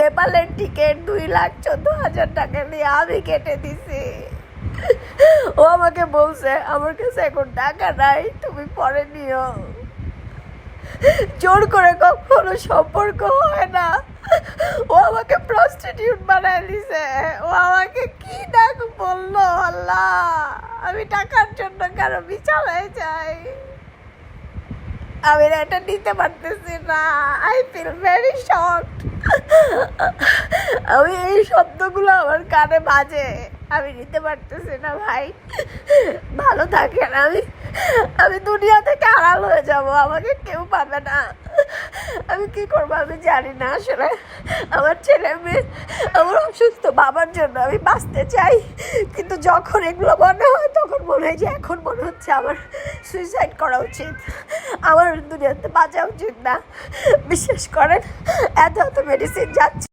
নেপালের টিকিট দুই লাখ চোদ্দ হাজার টাকা দিয়ে আমি কেটে দিছি। ও আমাকে বলছে, আমার কাছে এখন টাকা নাই, তুমি পরে নিও। জোর করে কখনো সম্পর্ক হয় না। ও আমাকে প্রস্টিটিউট বানায় দিছে। ও আমাকে কি ডাক বলল, আল্লাহ! আমি টাকার জন্য কারও বিছানায় যাই। আমি এটা নিতে পারতেছি না। আই ফিল ভেরি শকড আমি এই শব্দগুলো আমার কানে বাজে। আমি নিতে পারতেছি না ভাই। ভালো থাকেন। আমি আমি দুনিয়া থেকে আড়াল হয়ে যাব। আমাকে কেউ পাবে না। আমি কি করব আমি জানি না আসলে। আমার ছেলে মেয়ে, আমার অসুস্থ বাবার জন্য আমি বাঁচতে চাই। কিন্তু যখন এগুলো মনে হয়, তখন হয় যে এখন মনে হচ্ছে আমার সুইসাইড করা উচিত। আমার দুনিয়াতে বাঁচা উচিত না। বিশ্বাস করেন, এত এত মেডিসিন যাচ্ছে।